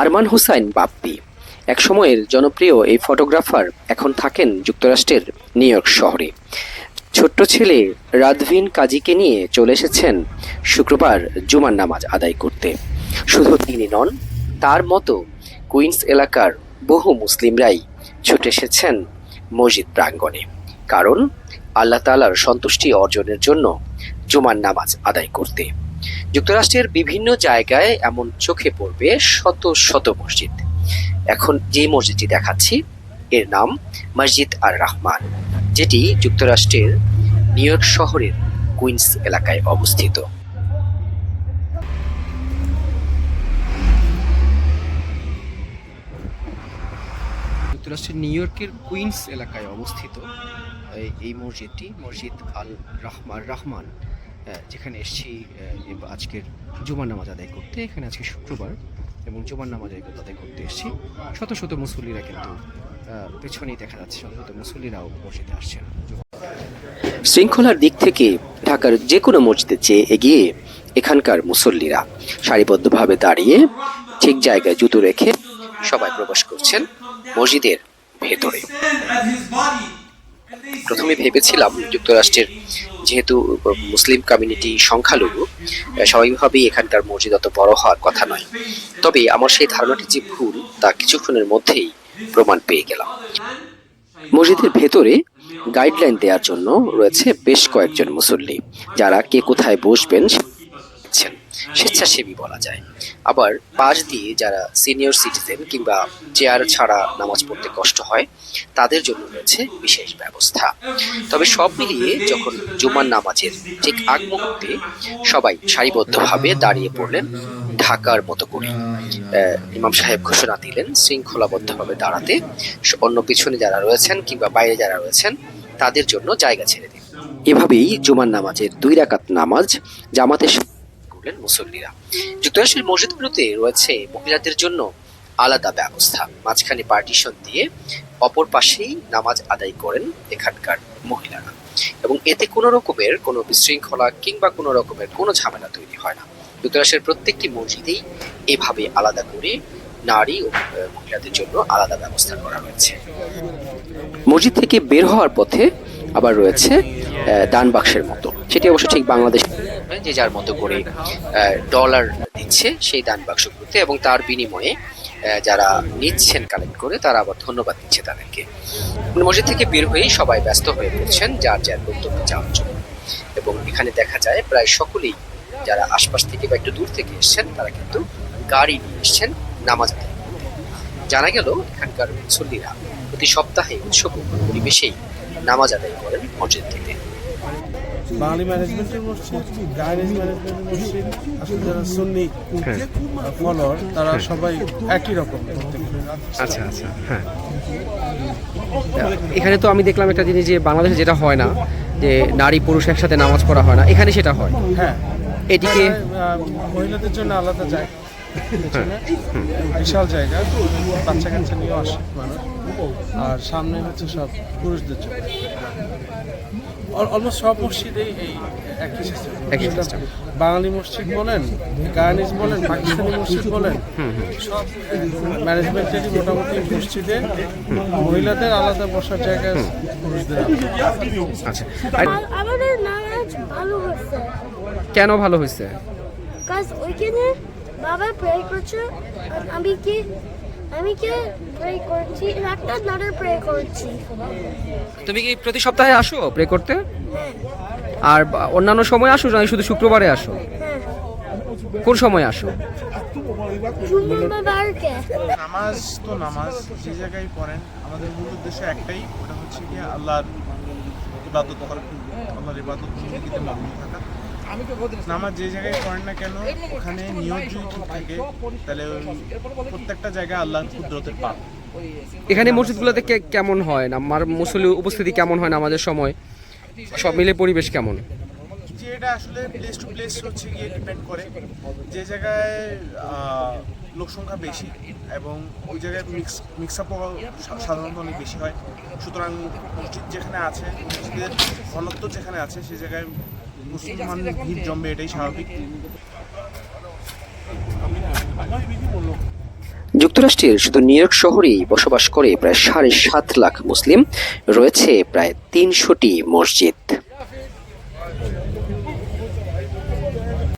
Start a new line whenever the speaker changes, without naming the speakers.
আরমান হুসাইন বাপ্পি। একসময়ের জনপ্রিয় এই ফটোগ্রাফার এখন থাকেন যুক্তরাষ্ট্রের নিউ ইয়র্ক শহরে। ছোট্ট ছেলে রাদভিন কাজীকে নিয়ে চলে এসেছেন শুক্রবার জুমার নামাজ আদায় করতে। শুধু তিনি নন, তার মতো কুইন্স এলাকার বহু মুসলিমরাই ছুটে এসেছেন মসজিদ প্রাঙ্গণে। কারণ আল্লাহ তালার সন্তুষ্টি অর্জনের জন্য জুমার নামাজ আদায় করতে। যুক্তরাষ্ট্রের বিভিন্ন জায়গায় এমন চোখে পড়বে শত শত মসজিদ। এখন যে মসজিদটি দেখাচ্ছি, এর নাম মসজিদ আর রহমান যেটি যুক্তরাষ্ট্রের নিউ ইয়র্ক শহরের কুইন্স এলাকায় অবস্থিত। যুক্তরাষ্ট্রের নিউ ইয়র্কের কুইন্স এলাকায় অবস্থিত, এই- মসজিদটি মসজিদ আল রহমান রহমান। যেখানে এসেছি আজকের জুমার নামাজ আদায় করতে। এখানে আজকে শুক্রবার এবং জুমার নামাজ আদায় করতে- এসেছি। শত শত মুসল্লিরা কিন্তু পেছনেই দেখা যাচ্ছে। শত শত মুসল্লিরাও মসজিদে আসছেন শৃঙ্খলার দিক থেকে ঢাকার যে কোনো মসজিদের চেয়ে এগিয়ে এখানকার মুসল্লিরা সারিবদ্ধভাবে দাঁড়িয়ে ঠিক জায়গায় জুতো রেখে সবাই প্রবেশ করছেন মসজিদের ভেতরে। প্রথমে ভেবেছিলাম যুক্তরাষ্ট্রের যেহেতু মুসলিম কমিউনিটি সংখ্যালঘু স্বাভাবিকভাবেই এখানকার মসজিদ অত বড় হওয়ার কথা নয় তবে আমার সেই ধারণাটি যে ভুল, তা কিছুক্ষণের মধ্যেই প্রমাণ পেয়ে গেলাম মসজিদের ভেতরে গাইডলাইন দেওয়ার জন্য রয়েছে বেশ কয়েকজন মুসল্লি, যারা কে কোথায় বসবেন। স্বেচ্ছাসেবী বলা যায়। আবার পাশ দিয়ে যারা সিনিয়র সিটিজেন কিংবা চেয়ার ছাড়া নামাজ পড়তে কষ্ট হয়, তাদের জন্য রয়েছে বিশেষ ব্যবস্থা। তবে সব মিলিয়ে যখন জুমার নামাজের ঠিক আগ মুহূর্তে সবাই সারিবদ্ধভাবে দাঁড়িয়ে পড়লেন ঢাকার মতো করে ইমাম সাহেব ঘোষণা দিলেন শৃঙ্খলাবদ্ধভাবে দাঁড়াতে, অন্য পিছনে যারা রয়েছেন কিংবা বাইরে যারা রয়েছেন, তাদের জন্য জায়গা ছেড়ে দিন। এভাবেই জুমার নামাজের দুই রাকাত নামাজ জামাতে করলেন মুসল্লিরা। যুক্তরাষ্ট্রের মসজিদগুলোতে রয়েছে মহিলাদের জন্য আলাদা ব্যবস্থা। মাঝখানে পার্টিশন দিয়ে অপর পাশেই নামাজ আদায় করেন এখানকার মহিলারা। এবং এতে কোনো রকমের কোনো বিশৃঙ্খলা কিংবা কোনো রকমের কোনো ঝামেলা তৈরি হয় না। যুক্তরাষ্ট্রের প্রত্যেকটি মসজিদেই এভাবে আলাদা করে নারী ও মহিলাদের জন্য আলাদা ব্যবস্থা করা হয়েছে। মসজিদ থেকে বের হওয়ার পথে আবার রয়েছে দান বাক্সের মতো। সেটি অবশ্য ঠিক বাংলাদেশ যে যার মতো করে ডলার দিচ্ছে সেই দান বাক্সগুলোতে এবং তার বিনিময়ে যারা নিচ্ছেন কালেক্ট করে, তারা আবার ধন্যবাদ দিচ্ছে তাদেরকে। মসজিদ থেকে বের হয়েই সবাই ব্যস্ত হয়ে পড়ছেন, যার যার গন্তব্যে যাওয়ার জন্য। এবং এখানে দেখা যায়, প্রায় সকলেই যারা আশপাশ থেকে বা একটু দূর থেকে এসছেন, তারা কিন্তু গাড়ি নিয়ে এসছেন নামাজ জানা গেল, এখানকার মুসল্লিরা প্রতি সপ্তাহে উৎসব পরিবেশেই নামাজ আদায় করেন মসজিদ থেকে।
বাঙালি ম্যানেজমেন্টের মসজিদ গাইনিজ ম্যানেজমেন্টের মসজিদ আসলে যারা সুন্নি ফলোয়ার তারা সবাই একই রকম
আচ্ছা আচ্ছা হ্যাঁ। এখানে তো আমি দেখলাম একটা জিনিস যে বাংলাদেশে যেটা হয় না যে নারী পুরুষ একসাথে নামাজ পড়া হয় না এখানে সেটা হয়।
হ্যাঁ।
এটিকে
মহিলাদের জন্য আলাদা জায়গা। পেছনে বিশাল জায়গা বাচ্চা কাচ্চা নিয়েও আসে মানুষ। আর সামনে হচ্ছে সব পুরুষদের জন্য। অলমোস্ট সব মসজিদেই এই একই সিস্টেম
একই system।
বাঙালি মসজিদ বলেন গায়ানিজ বলেন পাকিস্তানি মসজিদ বলেন সব ম্যানেজমেন্টেরই মোটামুটি মসজিদে মহিলাদের আলাদা বসার জায়গা পুরুষদের
আচ্ছা।
আমাদের নামাজ ভালো হচ্ছে
কেন ভালো হয়েছে?
কাজ ওইখানে বাবা প্রে করছে আমি কি আমি কি প্রে করছি? একটা নারে প্রে করছি।
তুমি কি প্রতি সপ্তাহে আসো প্রে করতে?
হ্যাঁ।
আর অন্যান্য সময় আসো না শুধু শুক্রবারে আসো?
হ্যাঁ।
কোন সময় আসো?
নামাজ তো নামাজ যে জায়গায় পড়েন আমাদের মূল উদ্দেশ্য একটাই ওটা হচ্ছে গিয়ে আল্লাহর ইবাদত করা আল্লাহর ইবাদত থাকা। নামাজ যে জায়গায় পড়েন না কেন ওখানে নিয়ত যদি ঠিক থাকে তাহলে প্রত্যেকটা জায়গায় আল্লাহর কুদরতের পাপ।
এখানে মসজিদগুলোতে কে- কেমন হয়? না আমার মুসল্লি উপস্থিতি কেমন হয় না আমাদের সময়? সব মিলে পরিবেশ কেমন?
যে এটা আসলে প্লেস টু প্লেস হচ্ছে গিয়ে ডিপেন্ড করে। যে জায়গায় লোক সংখ্যা বেশি এবং ওই জায়গায় মিক্স মিক্স আপও সাধারণত অনেক বেশি হয়। সুতরাং মসজিদ যেখানে আছে মসজিদের ঘনত্ব যেখানে আছে সেই জায়গায় মুসলমান ভিড় জমবে এটাই স্বাভাবিক।
যুক্তরাষ্ট্রের শুধু নিউ ইয়র্ক শহরেই বসবাস করে প্রায় সাড়ে সাত লাখ মুসলিম রয়েছে প্রায় তিনশোটি মসজিদ।